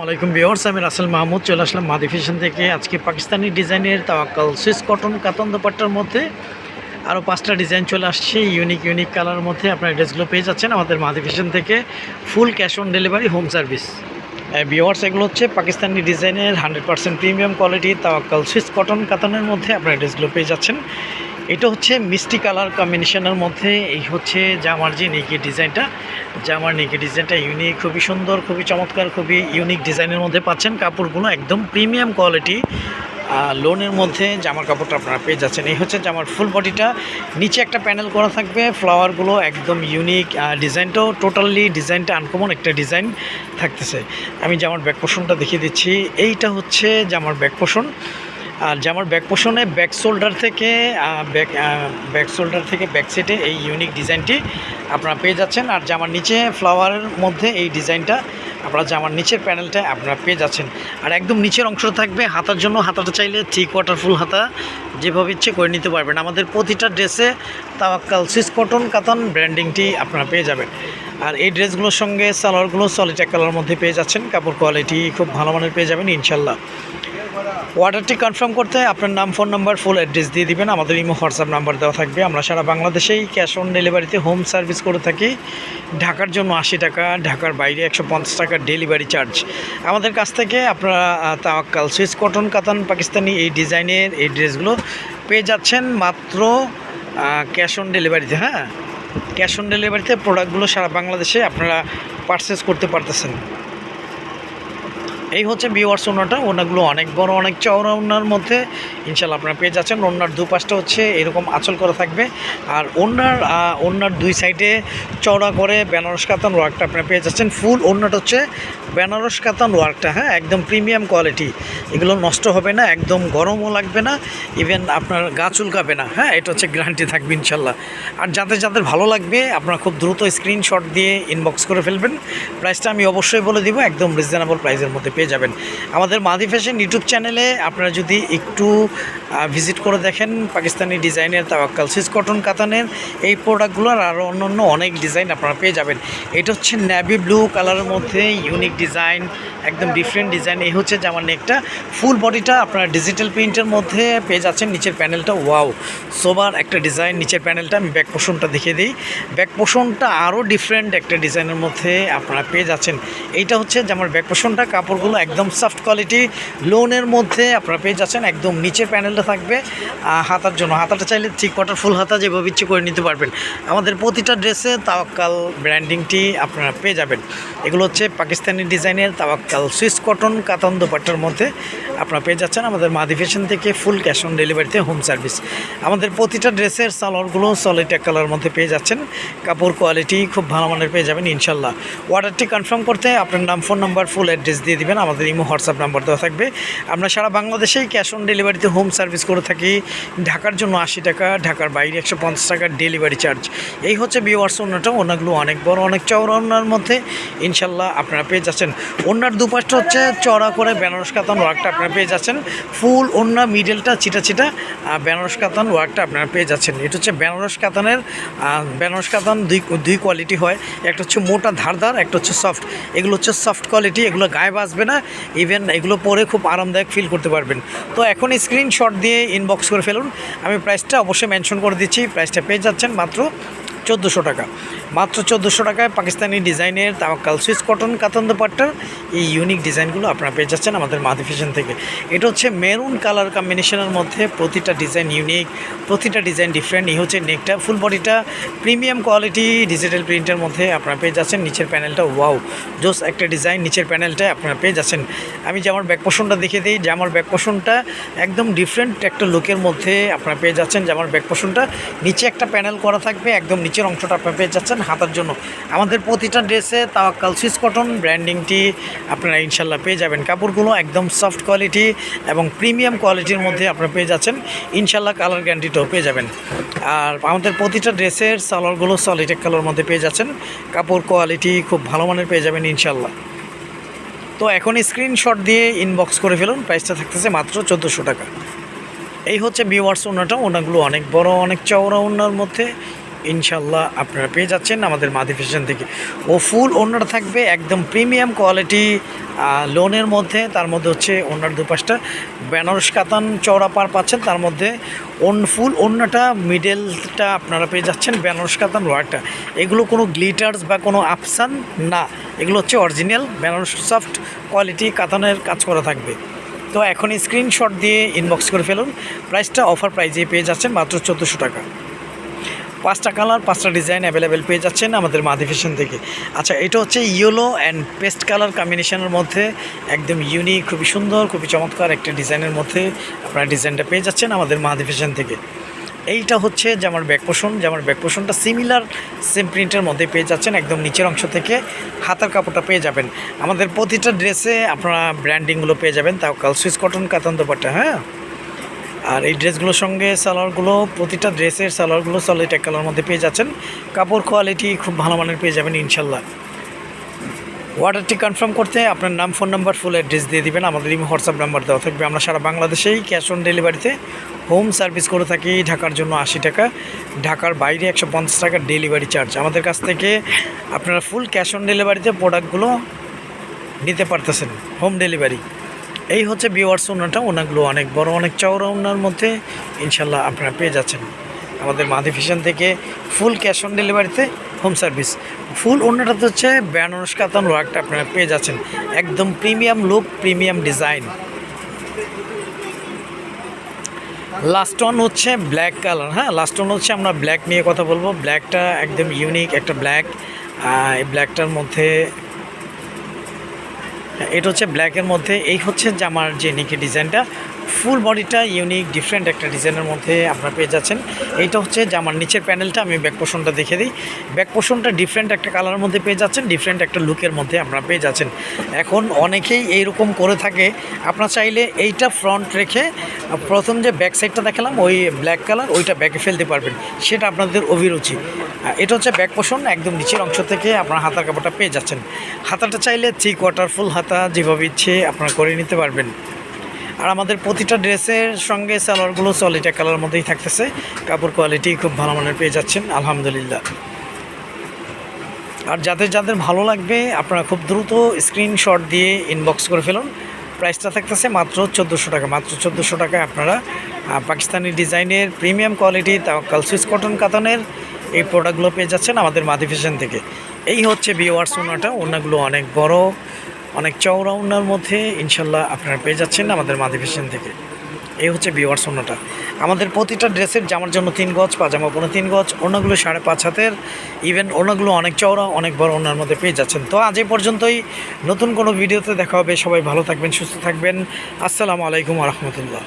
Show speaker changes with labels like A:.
A: ওয়ালাইকুম বিওর্স আমি রাসেল মাহমুদ, চলে আসলাম মাদি ফ্যাশন থেকে। আজকে পাকিস্তানি ডিজাইনের তাওয়াক্কাল, সুইস কটন কাতন দোপাট্টার মধ্যে আরও পাঁচটা ডিজাইন চলে আসছে, ইউনিক ইউনিক কালার মধ্যে আপনার ড্রেসগুলো পেয়ে যাচ্ছেন আমাদের মাদি ফ্যাশন থেকে। Full cash on delivery, home service. বিওয়ার্স এগুলো হচ্ছে পাকিস্তানি ডিজাইনের hundred percent premium quality Tawakkal, Swiss cotton কাতনের মধ্যে আপনার ড্রেসগুলো পেয়ে যাচ্ছেন। এটা হচ্ছে মিষ্টি কালার কম্বিনেশনের মধ্যে, এই হচ্ছে জামার যে নেকি ডিজাইনটা। জামার নেকি ডিজাইনটা ইউনিক খুবই সুন্দর, খুবই চমৎকার, খুবই ইউনিক ডিজাইনের মধ্যে পাচ্ছেন। কাপড়গুলো একদম প্রিমিয়াম কোয়ালিটি লোনের মধ্যে জামার কাপড়টা আপনারা পেয়ে যাচ্ছেন। এই হচ্ছে জামার ফুল বডিটা নিচে একটা প্যানেল করা থাকবে ফ্লাওয়ারগুলো একদম ইউনিক ডিজাইনটাও টোটালি ডিজাইনটা আনকমন একটা ডিজাইন থাকতেছে। আমি জামার ব্যাক পোষণটা দেখিয়ে দিচ্ছি। এইটা হচ্ছে জামার ব্যাক পোষণ আর জামার ব্যাক পোষণে ব্যাক শোল্ডার থেকে ব্যাক ব্যাক শোল্ডার থেকে ব্যাক সেটে এই ইউনিক ডিজাইনটি আপনারা পেয়ে যাচ্ছেন। আর জামার নিচে ফ্লাওয়ারের মধ্যে এই ডিজাইনটা আপনারা জামার নিচের প্যানেলটা আপনারা পেয়ে যাচ্ছেন। আর একদম নিচের অংশ থাকবে হাতার জন্য। হাতাটা চাইলে থ্রি কোয়ার্টার ফুল হাতা যেভাবে ইচ্ছে করে নিতে পারবেন। আমাদের প্রতিটা ড্রেসে তাওয়াক্কাল সুইস কটন, কাতান ব্র্যান্ডিংটি আপনারা পেয়ে যাবেন। আর এই ড্রেসগুলোর সঙ্গে সালোয়ারগুলো সলিড কালার মধ্যে পেয়ে যাচ্ছেন। কাপড় কোয়ালিটি খুব ভালো মানের পেয়ে যাবেন ইনশাল্লাহ। অর্ডারটি কনফার্ম করতে আপনার নাম ফোন নাম্বার ফুল অ্যাড্রেস দিয়ে দিবেন। আমাদের ইমো হোয়াটসঅ্যাপ নাম্বার দেওয়া থাকবে। আমরা সারা বাংলাদেশেই ক্যাশ অন ডেলিভারিতে হোম সার্ভিস করে থাকি। ঢাকার জন্য আশি টাকা, ঢাকার বাইরে একশো পঞ্চাশ টাকার ডেলিভারি চার্জ আমাদের কাছ থেকে আপনারা তাওয়াক্কাল, সুইস কটন, কাতান, পাকিস্তানি এই ডিজাইনের এই ড্রেসগুলো পেয়ে যাচ্ছেন মাত্র ক্যাশ অন ডেলিভারিতে হ্যাঁ? ক্যাশ অন ডেলিভারিতে প্রোডাক্টগুলো সারা বাংলাদেশে আপনারা পারচেস করতে পারতেছেন। এই হচ্ছে বিওয়ার্স ওনাটা ওনাগুলো অনেক বড়, অনেক চওড়া ওনার মধ্যে ইনশাল্লাহ আপনারা পেয়ে যাচ্ছেন। ওনার দুপাশটা হচ্ছে এরকম আঁচল করা থাকবে। আর ওনার ওনার দুই সাইডে চওড়া করে বেনারস কাতান ওয়ার্কটা আপনারা পেয়ে যাচ্ছেন। ফুল ওনাটা হচ্ছে বেনারস কাতান ওয়ার্কটা হ্যাঁ? একদম প্রিমিয়াম কোয়ালিটি এগুলো নষ্ট হবে না, একদম গরমও লাগবে না ইভেন আপনার গা চুলকাবে না হ্যাঁ? এটা হচ্ছে গ্যারান্টি থাকবে ইনশাল্লাহ। আর যাদের যাদের ভালো লাগবে, আপনারা খুব দ্রুত স্ক্রিনশট দিয়ে ইনবক্স করে ফেলবেন। প্রাইসটা আমি অবশ্যই বলে দিব, একদম রিজনেবল প্রাইসের মধ্যে পেয়ে যাবেন। আমাদের মাদি ফ্যাশন ইউটিউব চ্যানেলে আপনারা যদি একটু ভিজিট করে দেখেন পাকিস্তানি ডিজাইনের তাওয়াক্কাল সিস কটন কাতানের এই প্রোডাক্টগুলোর আরও অন্য অন্য অনেক ডিজাইন আপনারা পেয়ে যাবেন। এটা হচ্ছে ন্যাভি ব্লু কালারের মধ্যে ইউনিক ডিজাইন একদম ডিফারেন্ট ডিজাইন এই হচ্ছে জামার নেকটা ফুল বডিটা আপনারা ডিজিটাল প্রিন্টের মধ্যে পেয়ে যাচ্ছেন। নিচের প্যানেলটা ওয়াও সোবার একটা ডিজাইন নিচের প্যানেলটা আমি ব্যাক পোষণটা দেখিয়ে দিই। ব্যাক পোষণটা আরও ডিফারেন্ট একটা ডিজাইনের মধ্যে আপনারা পেয়ে যাচ্ছেন। এইটা হচ্ছে জামার ব্যাক পোষণটা কাপড়গুলো একদম সফট কোয়ালিটি লোনের মধ্যে আপনারা পেয়ে যাচ্ছেন, একদম নিচের প্যানেলটা থাকবে। হাতার জন্য। হাতাটা চাইলে থ্রি কোয়ার্টার ফুল হাতা যেভাবে ইচ্ছে করে নিতে পারবেন। আমাদের প্রতিটা ড্রেসে তাওয়াক্কাল ব্র্যান্ডিংটি আপনারা পেয়ে যাবেন। এগুলো হচ্ছে পাকিস্তানি ডিজাইনের তাওয়াক্কাল সুইস কটন কাতান দোপাট্টার মধ্যে আপনারা পেয়ে যাচ্ছেন। আমাদের মাদি ফ্যাশন থেকে ফুল ক্যাশ অন ডেলিভারিতে হোম সার্ভিস আমাদের প্রতিটা ড্রেসের সালোয়ারগুলো সলিড এক কালার মধ্যে পেয়ে যাচ্ছেন। কাপড় কোয়ালিটি খুব ভালো মানের পেয়ে যাবেন ইনশাল্লাহ। অর্ডারটি কনফার্ম করতে আপনার নাম ফোন নাম্বার ফুল অ্যাড্রেস দিয়ে দিবেন। আমাদের ইমো হোয়াটসঅ্যাপ নাম্বার দেওয়া থাকবে। আমরা সারা বাংলাদেশেই ক্যাশ অন ডেলিভারিতে হোম সার্ভিস করে থাকি। ঢাকার জন্য আশি টাকা ঢাকার বাইরে একশো পঞ্চাশ টাকার ডেলিভারি চার্জ এই হচ্ছে বিওয়ার্স ওনাটা ওনাগুলো অনেক বড় অনেক চওড়া ওনার মধ্যে। ইনশাল্লাহ আপনারা পেয়ে যাচ্ছেন। ওনার দুপাশটা হচ্ছে চড়া করে বেনারস কাতান ওয়ার্কটা আপনারা পেয়ে যাচ্ছেন। ফুল ওনা মিডলটা চিটা আহ, বেনারস কাতান ওয়ার্কটা আপনারা পেয়ে যাচ্ছেন। এটা হচ্ছে বেনারস কাতানের বেনারস কাতান দুই দুই কোয়ালিটি হয়। একটা হচ্ছে মোটা ধারদার একটা হচ্ছে সফট এগুলো হচ্ছে সফট কোয়ালিটি এগুলো গায়ে বাসবে না ইভেন এগুলো পরে খুব আরামদায়ক ফিল করতে পারবেন। তো এখন স্ক্রিনশট দিয়ে ইনবক্স করে ফেলুন। আমি প্রাইসটা অবশ্যই মেনশন করে দিচ্ছি প্রাইসটা পেয়ে যাচ্ছেন মাত্র চোদ্দোশো টাকা। মাত্র চোদ্দোশো টাকায় পাকিস্তানি ডিজাইনের তাওয়াক্কাল সুইস কটন কাতান দোপাট্টার এই ইউনিক ডিজাইনগুলো আপনারা পেয়ে যাচ্ছেন আমাদের মাদি থেকে। এটা হচ্ছে মেরুন কালার কম্বিনেশনের মধ্যে প্রতিটা ডিজাইন ইউনিক প্রতিটা ডিজাইন ডিফারেন্ট এই হচ্ছে নেকটা ফুল বডিটা প্রিমিয়াম কোয়ালিটি ডিজিটাল প্রিন্টের মধ্যে আপনারা পেয়ে যাচ্ছেন। নিচের প্যানেলটা ওয়াও জোস একটা ডিজাইন নিচের প্যানেলটা আপনারা পেয়ে যাচ্ছেন। আমি যে আমার ব্যাক পোষণটা দেখে দিই, যে আমার ব্যাক পোষণটা একদম ডিফারেন্ট একটা লুকের মধ্যে আপনারা পেয়ে যাচ্ছেন। যে আমার ব্যাক পোষণটা নিচে একটা প্যানেল করা থাকবে, একদম নিচের অংশটা আপনারা পেয়ে যাচ্ছেন হাতার জন্য। আমাদের প্রতিটা ড্রেসে তাওয়াক্কাল সুইস কটন, ব্র্যান্ডিংটি আপনারা ইনশাল্লাহ পেয়ে যাবেন। কাপড়গুলো একদম সফট কোয়ালিটি এবং প্রিমিয়াম কোয়ালিটির মধ্যে আপনারা পেয়ে যাচ্ছেন। ইনশাল্লাহ কালার গ্যারান্টিটাও পেয়ে যাবেন। আর আমাদের প্রতিটা ড্রেসের সালোয়ারগুলো সলিড এক কালার মধ্যে পেয়ে যাচ্ছেন। কাপড় কোয়ালিটি খুব ভালো মানের পেয়ে যাবেন ইনশাল্লাহ। তো এখন স্ক্রিনশট দিয়ে ইনবক্স করে ফেলুন। প্রাইসটা থাকতেছে মাত্র চোদ্দোশো টাকা। এই হচ্ছে বিওয়ার্স ওনাটা। ওনাগুলো অনেক বড়, অনেক চওড়া ওনার মধ্যে। ইনশাল্লাহ আপনারা পেয়ে যাচ্ছেন আমাদের মাদি ফ্যাশন থেকে। ও ফুল ওনার থাকবে একদম প্রিমিয়াম কোয়ালিটি লোনের মধ্যে, তার মধ্যে হচ্ছে ওনার দুপাশটা বেনারস কাতান চওড়া পার পাচ্ছেন, তার মধ্যে ওন ফুল অন্যটা মিডেলটা আপনারা পেয়ে যাচ্ছেন বেনারস কাতান ওয়ারটা এগুলো কোনো গ্লিটার্স বা কোনো আফসান না, এগুলো হচ্ছে অরিজিনাল বেনারস সফট কোয়ালিটি কাতানের কাজ করা থাকবে। তো এখন স্ক্রিনশট দিয়ে ইনবক্স করে ফেলুন প্রাইসটা অফার প্রাইজে পেয়ে যাচ্ছেন মাত্র চোদ্দোশো টাকা। পাঁচটা কালার, পাঁচটা ডিজাইন অ্যাভেলেবেল পেয়ে যাচ্ছেন আমাদের মাদি ফ্যাশন থেকে। আচ্ছা এটা হচ্ছে ইয়েলো অ্যান্ড পেস্ট কালার কম্বিনেশনের মধ্যে, একদম ইউনিক খুবই সুন্দর, খুবই চমৎকার একটা ডিজাইনের মধ্যে আপনারা ডিজাইনটা পেয়ে যাচ্ছেন আমাদের মাদি ফ্যাশন থেকে। এইটা হচ্ছে জামার ব্যাক পোষণ জামার ব্যাক পোষণটা সিমিলার সেম প্রিন্টের মধ্যে পেয়ে যাচ্ছেন, একদম নিচের অংশ থেকে হাতার কাপড়টা পেয়ে যাবেন। আমাদের প্রতিটা ড্রেসে আপনারা ব্র্যান্ডিংগুলো পেয়ে যাবেন, তাও কাল সুইস কটন কাতান দোপাট্টা হ্যাঁ? আর এই ড্রেসগুলোর সঙ্গে সালোয়ারগুলো, প্রতিটা ড্রেসের সালোয়ারগুলো সলিড এক কালার মধ্যে পেয়ে যাচ্ছেন। কাপড় কোয়ালিটি খুব ভালো মানের পেয়ে যাবেন ইনশাল্লাহ। অর্ডারটি কনফার্ম করতে আপনার নাম ফোন নাম্বার ফুল অ্যাড্রেস দিয়ে দিবেন। আমাদের ইমো হোয়াটসঅ্যাপ নাম্বার দেওয়া থাকবে। আমরা সারা বাংলাদেশেই ক্যাশ অন ডেলিভারিতে হোম সার্ভিস করে থাকি ঢাকার জন্য আশি টাকা। ঢাকার বাইরে একশো পঞ্চাশ টাকা ডেলিভারি চার্জ আমাদের কাছ থেকে আপনারা ফুল ক্যাশ অন ডেলিভারিতে প্রোডাক্টগুলো নিতে পারতেছেন হোম ডেলিভারি এই হচ্ছে বিওয়ার্স ওনাটা ওনাগুলো অনেক বড়, অনেক চওড়া ওনার মধ্যে ইনশাল্লাহ আপনারা পেয়ে যাচ্ছেন। আমাদের মাদি ফ্যাশন থেকে ফুল ক্যাশ অন ডেলিভারিতে হোম সার্ভিস ফুল ওনাটাতে হচ্ছে বেনারস কাতান ওয়ার্কটা আপনারা পেয়ে যাচ্ছেন। একদম premium look premium design last one হচ্ছে ব্ল্যাক কালার হ্যাঁ? লাস্ট ওয়ান হচ্ছে আমরা ব্ল্যাক নিয়ে কথা বলব। ব্ল্যাকটা একদম ইউনিক একটা ব্ল্যাক এই ব্ল্যাকটার মধ্যে এটা হচ্ছে ব্ল্যাকের মধ্যে। এই হচ্ছে জামার যে নিকি ডিজাইনটা ফুল বডিটা ইউনিক ডিফারেন্ট একটা ডিজাইনের মধ্যে আপনারা পেয়ে যাচ্ছেন। এইটা হচ্ছে জামার নিচের প্যানেলটা, আমি ব্যাক পোষণটা দেখে দিই। ব্যাক পোষণটা ডিফারেন্ট একটা কালারের মধ্যে পেয়ে যাচ্ছেন ডিফারেন্ট একটা লুকের মধ্যে আপনারা পেয়ে যাচ্ছেন। এখন অনেকেই এইরকম করে থাকে। আপনার চাইলে এইটা ফ্রন্ট রেখে, প্রথম যে ব্যাক সাইডটা দেখালাম, ওই ব্ল্যাক কালার ওইটা ব্যাকে ফেলতে পারবেন। সেটা আপনাদের অভিরুচি। এটা হচ্ছে ব্যাক পোষণ একদম নিচের অংশ থেকে আপনার হাতার কাপড়টা পেয়ে যাচ্ছেন। হাতাটা চাইলে থ্রি কোয়ার্টার ফুল হাতা যেভাবে ইচ্ছে আপনারা করে নিতে পারবেন। আর আমাদের প্রতিটা ড্রেসের সঙ্গে সালোয়ারগুলো এক কালার মধ্যেই থাকতেছে। কাপড় কোয়ালিটি খুব ভালো মানের পেয়ে যাচ্ছেন, আলহামদুলিল্লাহ। আর যাদের যাদের ভালো লাগবে, আপনারা খুব দ্রুত স্ক্রিনশট দিয়ে ইনবক্স করে ফেলুন। প্রাইসটা থাকতেছে মাত্র চোদ্দোশো টাকা। মাত্র চোদ্দোশো টাকায় আপনারা পাকিস্তানি ডিজাইনের প্রিমিয়াম কোয়ালিটি তা কালসুইস কটন কাতানের এই প্রোডাক্টগুলো পেয়ে যাচ্ছেন আমাদের মাদি ফ্যাশন থেকে। এই হচ্ছে বিওয়ার্স ওনাটা ওনাগুলো অনেক বড় অনেক চওড়া উন্নার মধ্যে ইনশাল্লাহ আপনারা পেয়ে যাচ্ছেন আমাদের মাদি থেকে। এই হচ্ছে বিওয়ার শূন্যটা আমাদের প্রতিটা ড্রেসের জামার জন্য তিন গজ, পাজামা পনেরো তিন গজ অন্যগুলো সাড়ে পাঁচ হাতের। ইভেন অন্যগুলো অনেক চওড়া, অনেক বড় ওনার মধ্যে পেয়ে যাচ্ছেন। তো আজ এই পর্যন্তই। নতুন কোনো ভিডিওতে দেখা হবে। সবাই ভালো থাকবেন, সুস্থ থাকবেন। আসসালামু আলাইকুম রহমতুল্লাহ।